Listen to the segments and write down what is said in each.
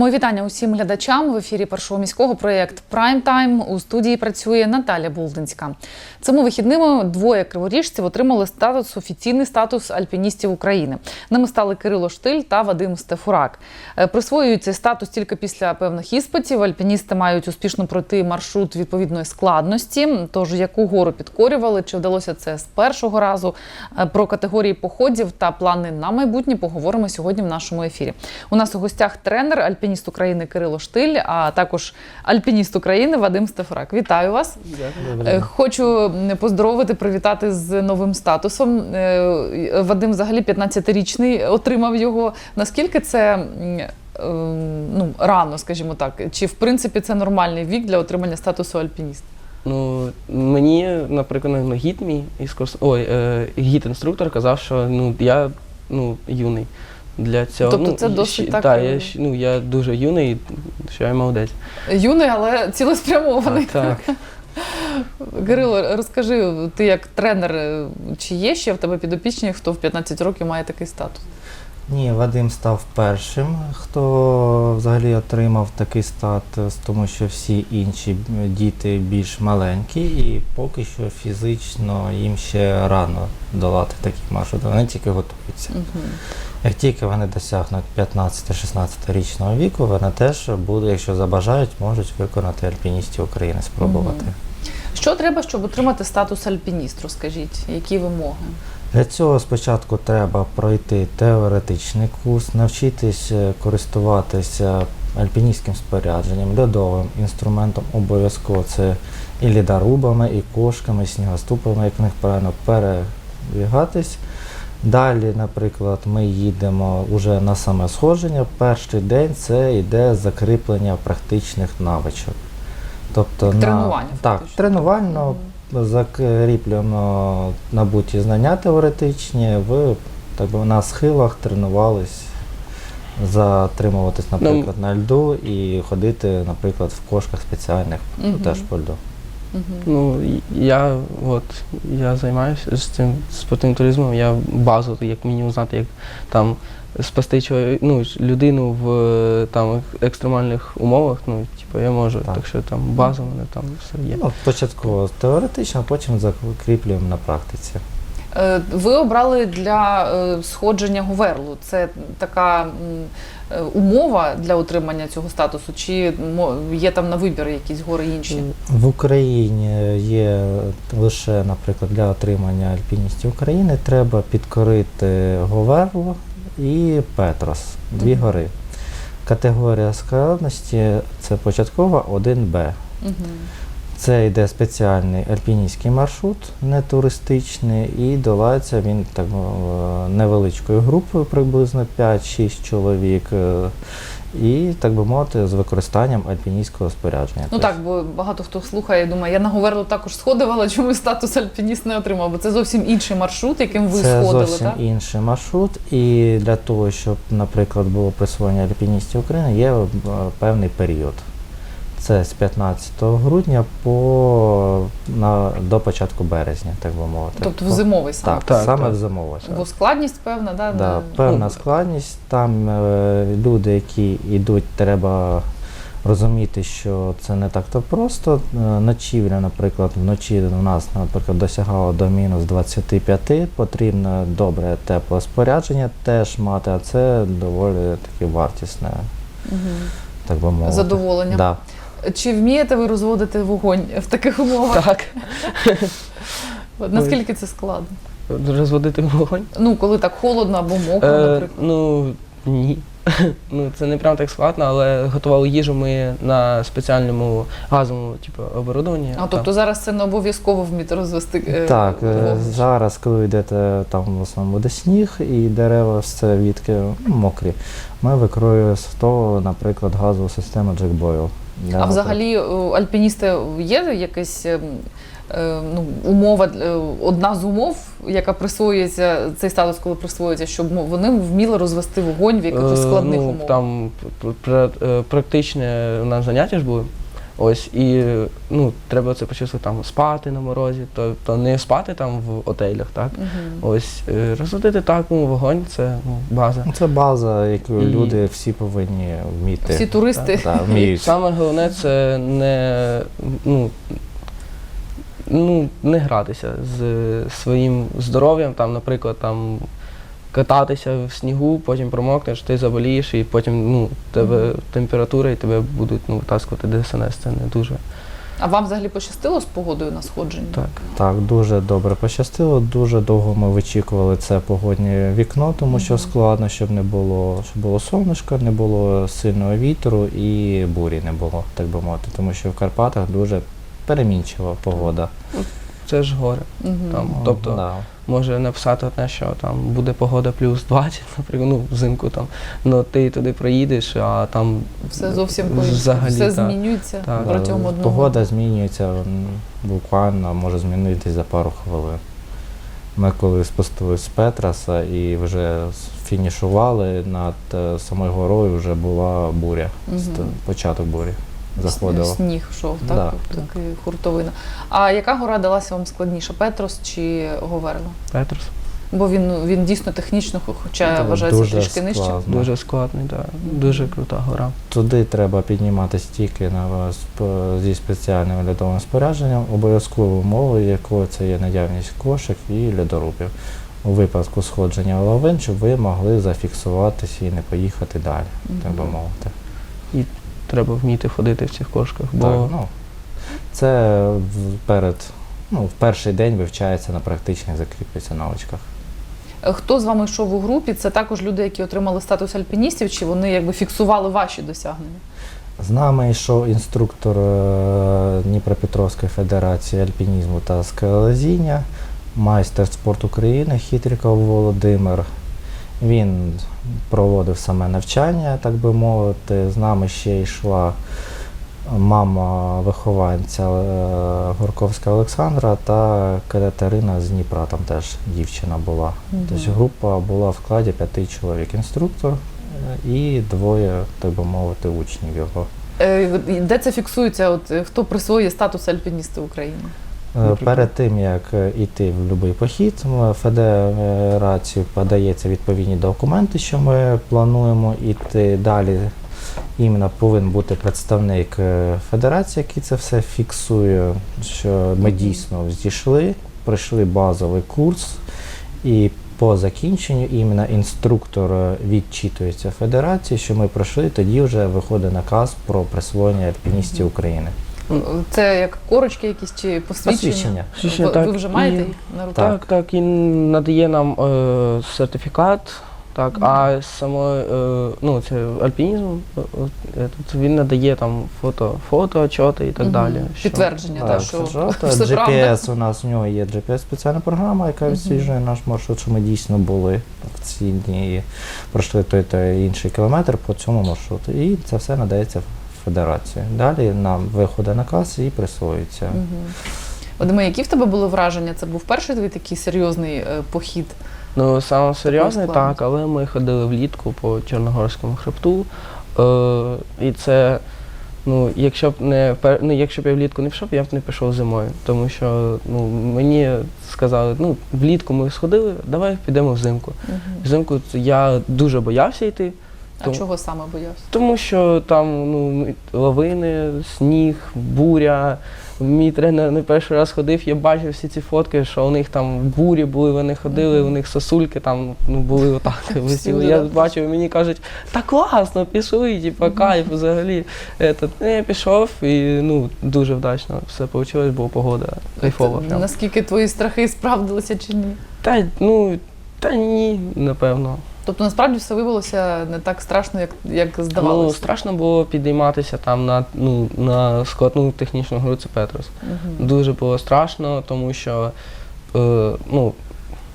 Мої вітання усім глядачам в ефірі першого міського проєкт Прайм Тайм. У студії працює Наталя Булдинська. Цими вихідними двоє криворіжців отримали статус офіційний статус альпіністів України. Ними стали Кирило Штиль та Вадим Стефурак. Е, Присвоюють цей статус тільки після певних іспитів. Альпіністи мають успішно пройти маршрут відповідної складності. Тож яку гору підкорювали, чи вдалося це з першого разу? Е, Про категорії походів та плани на майбутнє поговоримо сьогодні в нашому ефірі. У нас у гостях тренер, альпініст України Кирило Штиль, а також альпініст України Вадим Стефурак. Вітаю вас! Е, Хочу поздоровити, привітати з новим статусом. Е, Вадим взагалі 15-річний отримав його. Наскільки це е, ну, рано, скажімо так? Чи в принципі це нормальний вік для отримання статусу альпініста? Ну, мені, наприклад, гід мій із. Ой, е, гід-інструктор казав, що ну, я ну, юний для цього. Тобто ну, це досить ще- так, Та, е, я, ну, я дуже юний, що я молодець. Юний, але цілеспрямований. Так. Кирило, розкажи, ти як тренер, е, чи є ще в тебе підопічні, хто в 15 років має такий статус? Ні, Вадим став першим, хто взагалі отримав такий статус, тому що всі інші діти більш маленькі і поки що фізично їм ще рано долати такі маршрути. Вони тільки готуються. Угу. Як тільки вони досягнуть 15-16 річного віку, вони теж будуть, якщо забажають, можуть виконати альпіністів України, спробувати. Що треба, щоб отримати статус альпініст? Розкажіть, які вимоги? Для цього спочатку треба пройти теоретичний курс, навчитись е, користуватися альпіністським спорядженням, льодовим інструментом обов'язково це і лідарубами, і кошками, і снігоступами, як в них правильно перебігатись. Далі, наприклад, ми їдемо вже на саме сходження. Перший день це йде закріплення практичних навичок. Тобто Як на, тренування, Так, фактично. тренувально закріплено набуті знання теоретичні, в так би, на схилах тренувались затримуватись, Ну, наприклад, на льду і ходити, наприклад, в кошках спеціальних Мгм. теж по льду. Ну, я, от, я займаюся з цим спортивним туризмом, я базу, як мінімум, знати, як там спасти чолові- ну, людину в е, там, екстремальних умовах, ну, типу, я можу. Так. Так, що там база в мене там все є. Ну, початково теоретично, а потім закріплюємо на практиці. Е, Ви обрали для е, сходження Говерлу. Це така м, умова для отримання цього статусу, чи є там на вибір якісь гори інші? В Україні є лише, наприклад, для отримання альпіністів України треба підкорити Говерло і Петрос, дві Мгм. гори. Категорія складності це початкова 1Б. Мгм. Це йде спеціальний альпіністський маршрут, не туристичний, і долається він так е, невеличкою групою, приблизно 5-6 чоловік. е, І, так би мовити, з використанням альпіністського спорядження. Ну так, бо багато хто слухає і думає, я на Говерлу також сходив, але чому статус альпініст не отримав? Бо це зовсім інший маршрут, яким ви Це сходили, зовсім так? інший маршрут, і для того, щоб, наприклад, було присвоєння альпіністів України, є е, певний період. Це з 15 грудня по на, до початку березня, так би мовити. Тобто в зимовий саме. Так, Так, саме так. в зимовий. Бо складність певна, да? Да, не- певна Ну, складність. Там е, люди, які йдуть, треба розуміти, що це не так то просто. Е, Ночівля, наприклад, вночі у нас, наприклад, досягало до мінус 25, потрібно добре тепле спорядження теж мати, а це доволі таке вартісне, Мгм. так би мовити. задоволення. Да. Чи вмієте ви розводити вогонь в таких умовах? Так, От Наскільки це складно? розводити вогонь. Ну, коли так холодно або мокро, Е, наприклад. ну, ні. ну, це не прям так складно, але готували їжу ми на спеціальному газовому типу, оборудованні. А тобто зараз це не обов'язково вміти розвести. е, Так, е, вогнище. зараз, коли йдете, там в основному буде сніг і дерева все відки ну, мокрі, ми викроюємо з того, наприклад, газову систему Jack Boyle. А взагалі е, альпіністи є якась ем, е, ну, умова, е, одна з умов, яка присвоюється цей статус, коли присвоюється, щоб мо- вони вміли розвести вогонь в якихось Е, складних ну, умовах. Там пр- пр- е, практичне у нас заняття ж були. Ось і ну, треба це почувствувати там спати на морозі, тобто не спати там в отелях, так? Ось е, розводити так, ну, вогонь це ну, база. Це база, яку І- люди всі повинні вміти. Всі туристи. Так, І вміють. саме головне це не, ну, ну, не гратися з своїм здоров'ям, там, наприклад, там, кататися в снігу, потім промокнеш, ти заболієш, і потім ну, тебе температура і тебе будуть ну, витаскувати ДСНС. Це не дуже А вам взагалі пощастило з погодою на сходженні? так. Так, дуже добре пощастило. Дуже довго ми вичікували це погоднє вікно, тому що складно, щоб не було, щоб було сонечко, не було сильного вітру і бурі не було, так би мовити. Тому що в Карпатах дуже перемінчива погода. Це ж горе. Мгм. Там. Тобто- да. Може написати одне, що там буде погода плюс 20, наприклад, ну, взимку там. Ну ти туди проїдеш, а там Все зовсім Взагалі, все так. змінюється Так. протягом одного. Погода змінюється буквально, може змінитись за пару хвилин. Ми коли спустились з Петраса і вже фінішували над е, самою горою, вже була буря. Ст- Початок бурі заходило. Сніг йшов, так? Да. Такий хуртовина. А яка гора далася вам складніше? Петрос чи Говерло? Петрос. Бо він, він дійсно технічно, хоча Та, вважається дуже трішки нижче. Дуже складний, да. дуже крута гора. Туди треба підніматися тільки на, зі спеціальним льодовим спорядженням, обов'язковою умовою якого це є наявність кошик і льодорубів. У випадку сходження лавин, щоб ви могли зафіксуватися і не поїхати далі, так би мовити. Треба вміти ходити в цих кошках, бо Так, ну, це в- перед, ну, в перший день вивчається на практичних закріплюється навичках. Хто з вами йшов у групі? Це також люди, які отримали статус альпіністів, чи вони якби фіксували ваші досягнення? З нами йшов інструктор е, Дніпропетровської федерації альпінізму та скалолазіння, майстер спорту України Хитріков Володимир. Він проводив саме навчання, так би мовити. З нами ще йшла мама вихованця е, Горковська Олександра та Катерина з Дніпра, там теж дівчина була. Тобто група була в складі п'яти чоловік. Інструктор е, і двоє, так би мовити, учнів його. Е, Де це фіксується? От хто присвоює статус альпініста України? Е. Перед тим як е, йти в будь-який похід, федерацію подається відповідні документи, що ми плануємо йти далі. Іменно повинен бути представник е, федерації, який це все фіксує, що ми дійсно зійшли, пройшли базовий курс, і по закінченню іменно інструктор е, відчитується федерації, що ми пройшли, тоді вже виходить наказ про присвоєння альпіністів України. Це як корочки якісь чи посвідчення? Посвідчення. Посвідчення, Ви, так, ви вже маєте і- їх на руках? так, так, він надає нам е, сертифікат, так, а саме е, ну, це альпінізм, е, е, тут він надає там фото, фото, отчоти і так Мгм. далі. що- Підтвердження, так, що це жовта. все правда. GPS у нас у нього є GPS спеціальна програма, яка відсліджує наш маршрут, що ми дійсно були в ці дні і пройшли той та інший кілометр по цьому маршруту. І це все надається в федерацію. Далі нам виходить наказ і присвоюється. Мгм. Вадиме, які в тебе були враження? Це був перший твій такий серйозний е, похід? Ну, саме серйозний, складно. так, але ми ходили влітку по Чорногорському хребту. Е, і це, ну, якщо б не пер- ну, якщо б я влітку не пішов, я б не пішов зимою. Тому що ну, мені сказали, ну, влітку ми сходили, давай підемо взимку. Взимку я дуже боявся йти. А Тому- чого саме боявся? Тому що там ну, лавини, сніг, буря. Мій тренер не перший раз ходив, я бачив всі ці фотки, що у них там бурі були, вони ходили, у них сосульки там ну, були отак висіли. Я да. бачив, і мені кажуть, та класно, пішли, типа кайф взагалі. Этот, ну, я пішов і ну, дуже вдачно все вийшло, бо погода кайфова. Прям. Наскільки твої страхи справдилися чи ні? Та, ну, та ні, напевно. Тобто насправді все виявилося не так страшно, як, як Ну, здавалося. страшно було підійматися там на, ну, на складну технічну гру це Петрос. Угу. Дуже було страшно, тому що е, ну,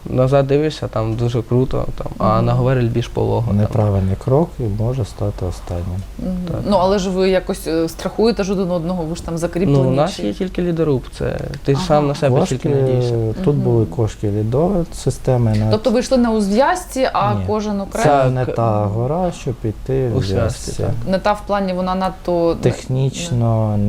назад дивишся, там дуже круто, там, а на Говерлі більш полого. Там. Неправильний крок і може стати останнім. Мгм. Так. Ну але ж ви якось е, страхуєте ж один одного, ви ж там закріплені. Ну, у нас чи- є тільки лідоруб, це ти Ага. сам на себе Кошки, тільки надієшся. тут Мгм. були кошки лідові системи. На... Тобто ви йшли на узв'язці, а Ні. кожен окремо. Це Так. не та гора, щоб піти У в зв'язці, зв'язці. Не та в плані вона надто Технічно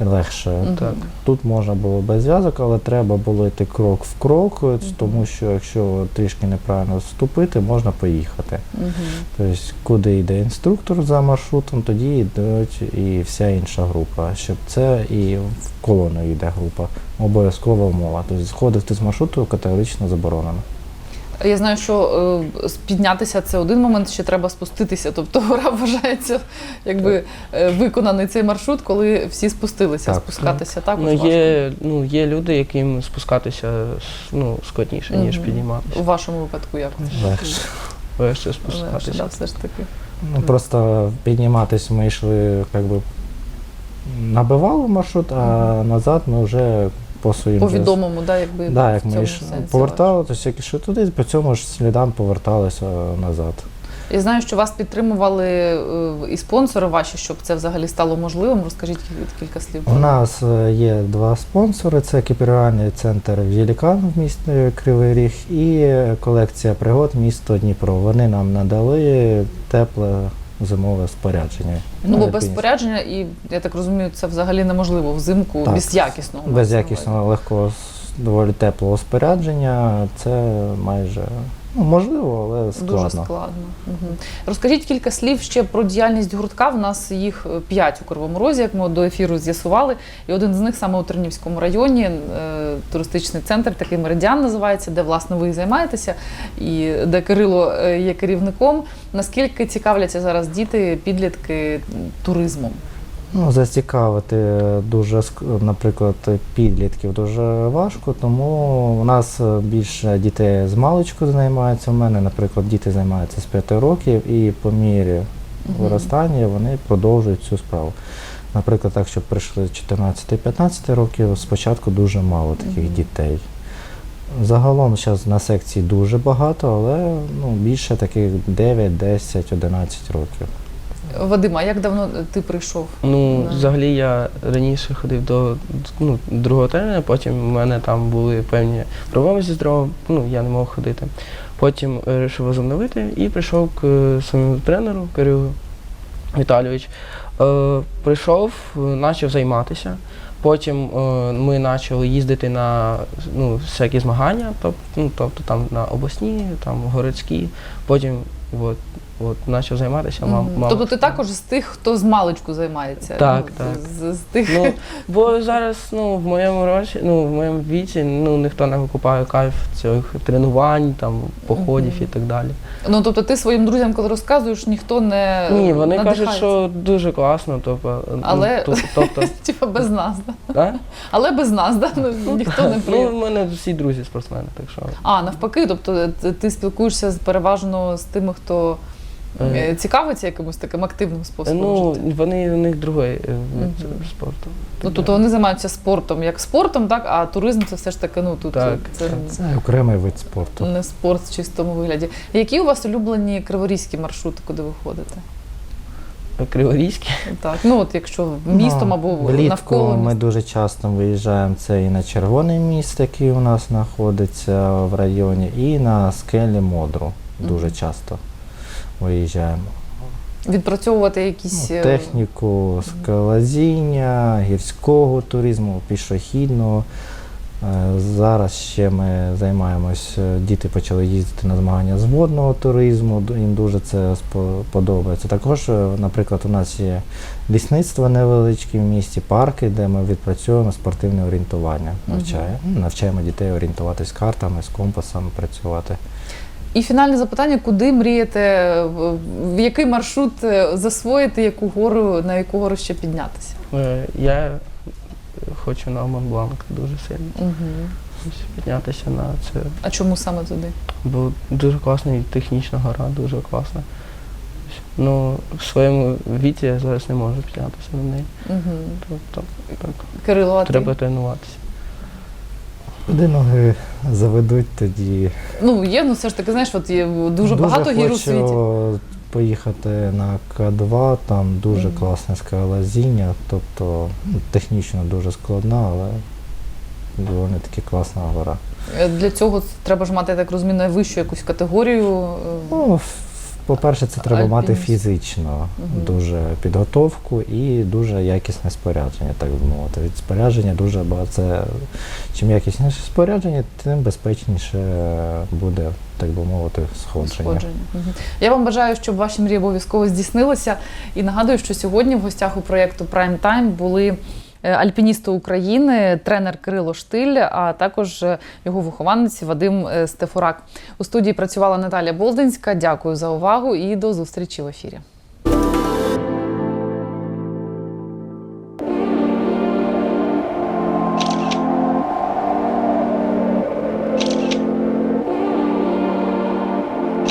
легше. Мгм. Так. Тут можна було без зв'язок, але треба було йти крок в крок, от, тому що якщо трішки неправильно вступити, можна поїхати. Мгм. Тобто, куди йде інструктор за маршрутом, тоді йдуть і вся інша група. Щоб це і в колону йде група. Обов'язкова умова. Тобто сходити з маршруту категорично заборонено. Я знаю, що е, піднятися це один момент, ще треба спуститися. Тобто гора вважається, якби е, виконаний цей маршрут, коли всі спустилися. Так. Спускатися також Ну, є, ну, є люди, яким спускатися ну, складніше, ніж Мгм. підніматися. У вашому випадку як? Легше. Легше Легше, спускатися. да, все ж таки. Ну, просто підніматись ми йшли, як би, набивали маршрут, а назад ми вже по своїм По відомому, да, якби Да, як ми цьому повертали, тобто як йшли туди, по цьому ж слідам поверталися назад. Я знаю, що вас підтримували е, і спонсори ваші, щоб це взагалі стало можливим. Розкажіть кілька слів. У нас е, є два спонсори: це екіпірувальний центр Вілікан в місті Кривий Ріг і колекція пригод місто Дніпро. Вони нам надали тепле зимове спорядження. Ну, бо Е, без спорядження, і я так розумію, це взагалі неможливо взимку Так. без якісного. Без якісного легкого, доволі теплого спорядження це майже ну, можливо, але складно. Дуже складно. Угу. Розкажіть кілька слів ще про діяльність гуртка. В нас їх е, п'ять у Кривому Розі, як ми до ефіру з'ясували. І один з них саме у Тернівському районі, е, туристичний центр, такий меридіан називається, де власне ви і займаєтеся, і де Кирило е, є керівником. Наскільки цікавляться зараз діти, підлітки туризмом? Ну, зацікавити дуже, наприклад, підлітків дуже важко, тому у нас більше дітей з маличку займаються. У мене, наприклад, діти займаються з 5 років і по мірі виростання вони продовжують цю справу. Наприклад, так, щоб прийшли 14-15 років, спочатку дуже мало таких дітей. Загалом зараз на секції дуже багато, але ну, більше таких 9, 10, 11 років. Вадима, як давно ти прийшов? Ну, Да. взагалі я раніше ходив до ну, другого тренера, потім у мене там були певні проблеми зі здоров'ям, ну я не мог ходити. Потім вирішив возобновити і прийшов к е, своєму тренеру Кирилу Віталійович. Е, прийшов, почав займатися. Потім е, ми почали їздити на ну, всякі змагання, тоб, ну, тобто там на обласні, там городські. Потім от, от, почав займатися. Мам, мама- Тобто ти також з тих, хто з маличку займається? Так, ну, так. З, з тих... Ну, бо зараз ну, в моєму році, ну, в моєму віці ну, ніхто не викупає кайф цих тренувань, там, походів і так далі. Ну, тобто ти своїм друзям, коли розказуєш, ніхто не Ні, вони кажуть, що дуже класно, тобто, ну, Але- ту- тобто, Типа без нас, да? Але без нас, да? Ну, ніхто не ну, в мене всі друзі спортсмени, так що. А, навпаки, тобто ти- ти спілкуєшся переважно з тими, хто Е, е, цікавиться якимось таким активним способом Ну, життя. вони у них другий е, вид Мгм. спорту. Ну, тобто вони займаються спортом як спортом, так, а туризм це все ж таки, ну тут Так, це. Це окремий вид спорту. не спорт в чистому вигляді. Які у вас улюблені криворізькі маршрути, куди ви ходите? Криворізькі. Так, ну от якщо містом Ну, або влітку навколо ми міста. дуже часто виїжджаємо це і на червоний міст, який у нас знаходиться в районі, і на скелі Модру. Дуже Мгм. часто виїжджаємо. відпрацьовувати якісь Ну, е, техніку скалазіння, гірського туризму, пішохідного. Е, Зараз ще ми займаємось, е, діти почали їздити на змагання з водного туризму, їм дуже це подобається. Також, наприклад, у нас є лісництво невеличке в місті, парки, де ми відпрацьовуємо спортивне орієнтування. Мгм. Навчає, ну, навчаємо дітей орієнтуватись картами, з компасами працювати. І фінальне запитання: куди мрієте, в- який маршрут е, засвоїти, яку гору, на яку гору ще піднятися? Е, Я хочу на Монбланк дуже сильно. Угу. Піднятися на це. А чому саме туди? Бо дуже класна і технічна гора, дуже класна. Ну, в своєму віці я зараз не можу піднятися на неї. Угу. Тобто так, Кирило, а ти? треба тренуватися. Куди ноги заведуть тоді. Ну, є, ну все ж таки, знаєш, от є дуже, багато гір у світі. поїхати на К2, там дуже Мгм. класне скалолазіння, тобто ну, технічно дуже складна, але доволі таки класна гора. Е, Для цього треба ж мати, я так розумію, найвищу якусь категорію. е, Ну, по-перше, це треба мати фізично Мгм. дуже підготовку і дуже якісне спорядження, так би мовити. Від спорядження дуже багато. Це, чим якісніше спорядження, тим безпечніше буде, так би мовити, сходження. Сходження. Мгм. Я вам бажаю, щоб ваші мрії обов'язково здійснилися. І нагадую, що сьогодні в гостях у проєкту Prime Time були е, альпіністи України, тренер Кирило Штиль, а також е, його вихованець Вадим е, Стефурак. У студії працювала Наталя Болдинська. Дякую за увагу і до зустрічі в ефірі.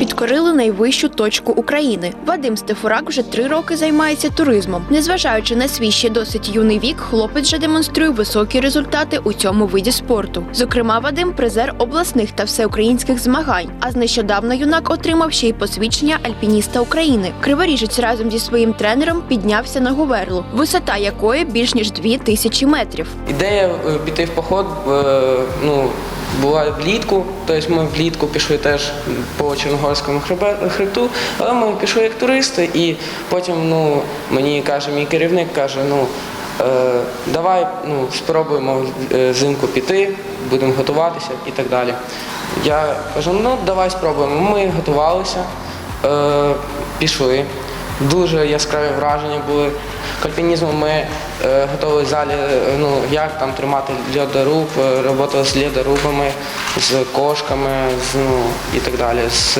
Підкорили найвищу точку України. Вадим Стефурак вже три роки займається туризмом. Незважаючи на свій ще досить юний вік, хлопець вже демонструє високі результати у цьому виді спорту. Зокрема, Вадим призер обласних та всеукраїнських змагань. А з нещодавно юнак отримав ще й посвідчення альпініста України. Криворіжець разом зі своїм тренером піднявся на Говерлу, висота якої більш ніж дві тисячі метрів. Ідея е, піти в поход е, ну, була влітку, тобто ми влітку пішли теж по Чорногорському хребту, але ми пішли як туристи, і потім ну, мені каже мій керівник, каже, ну е, давай ну, спробуємо е, взимку піти, будемо готуватися і так далі. Я кажу, ну давай спробуємо. Ми готувалися, е, пішли. Дуже яскраві враження були. К альпінізму ми е, готували в залі, е, ну, як там тримати льодоруб, е, роботали з льодорубами, з кошками, з, ну, і так далі, з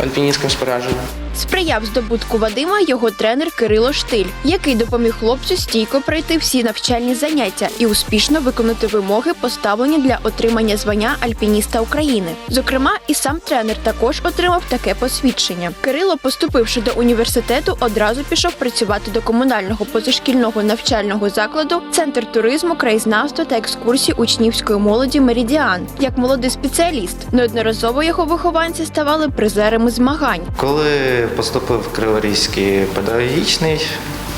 альпіністським спорядженням. Сприяв здобутку Вадима його тренер Кирило Штиль, який допоміг хлопцю стійко пройти всі навчальні заняття і успішно виконати вимоги, поставлені для отримання звання альпініста України. Зокрема, і сам тренер також отримав таке посвідчення. Кирило, поступивши до університету, одразу пішов працювати до комунального позашкільного навчального закладу Центр туризму, краєзнавства та екскурсій учнівської молоді Меридіан як молодий спеціаліст. Неодноразово його вихованці ставали призерами змагань. Коли поступив Криворізький педагогічний,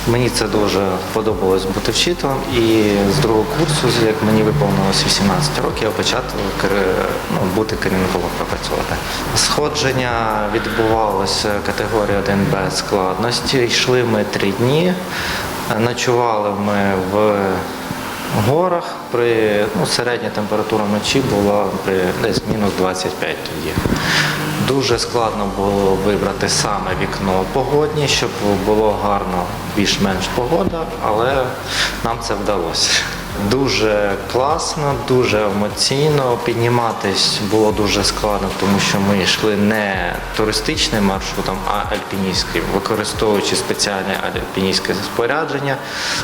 мені це дуже подобалось бути вчителем. І з другого курсу, як мені виповнилось 18 років, я почав ну, бути керівником працювати. Сходження відбувалося категорія 1Б складності. Йшли ми три дні. Ночували ми в. При ну, середня температура вночі була при десь мінус 25 тоді. Дуже складно було вибрати саме вікно погодні, щоб було гарно, більш-менш погода, але нам це вдалося. Дуже класно, дуже емоційно. Підніматись було дуже складно, тому що ми йшли не туристичним маршрутом, а альпіністським, використовуючи спеціальне альпіністське спорядження.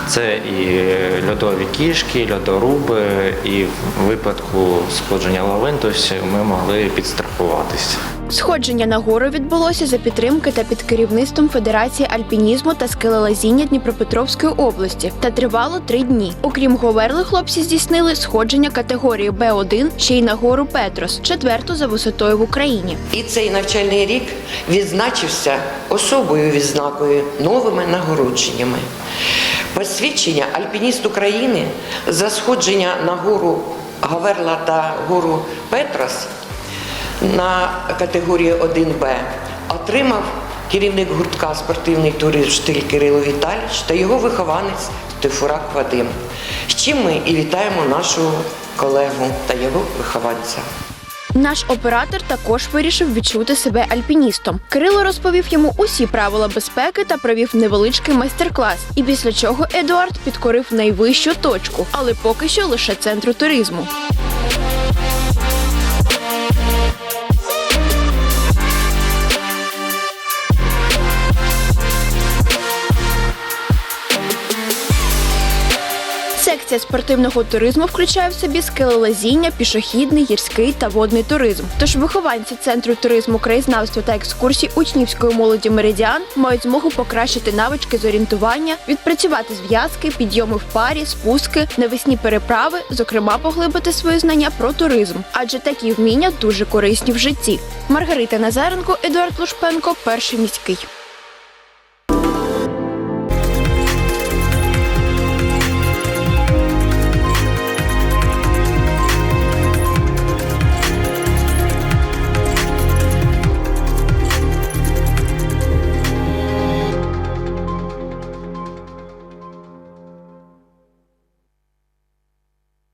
Це і льодові кішки, льодоруби, і в випадку сходження лавин, тобто ми могли підстрахуватись. Сходження на гору відбулося за підтримки та під керівництвом Федерації альпінізму та скелелазіння Дніпропетровської області та тривало три дні. Окрім Говерли, хлопці здійснили сходження категорії Б1 ще й на гору Петрос, четверту за висотою в Україні. І цей навчальний рік відзначився особою відзнакою новими нагородженнями. Посвідчення альпініст України за сходження на гору Гаверла та гору Петрос на категорії 1Б отримав керівник гуртка спортивний туризм штиль Кирило Віталійович та його вихованець Тифурак Вадим. З чим ми і вітаємо нашого колегу та його вихованця. Наш оператор також вирішив відчути себе альпіністом. Кирило розповів йому усі правила безпеки та провів невеличкий майстер-клас. І після чого Едуард підкорив найвищу точку, але поки що лише центру туризму. Секція спортивного туризму включає в собі скелелазіння, пішохідний, гірський та водний туризм. Тож вихованці центру туризму, краєзнавства та екскурсій учнівської молоді Меридіан мають змогу покращити навички з орієнтування, відпрацювати зв'язки, підйоми в парі, спуски, навесні переправи, зокрема поглибити свої знання про туризм, адже такі вміння дуже корисні в житті. Маргарита Назаренко, Едуард Лушпенко, перший міський.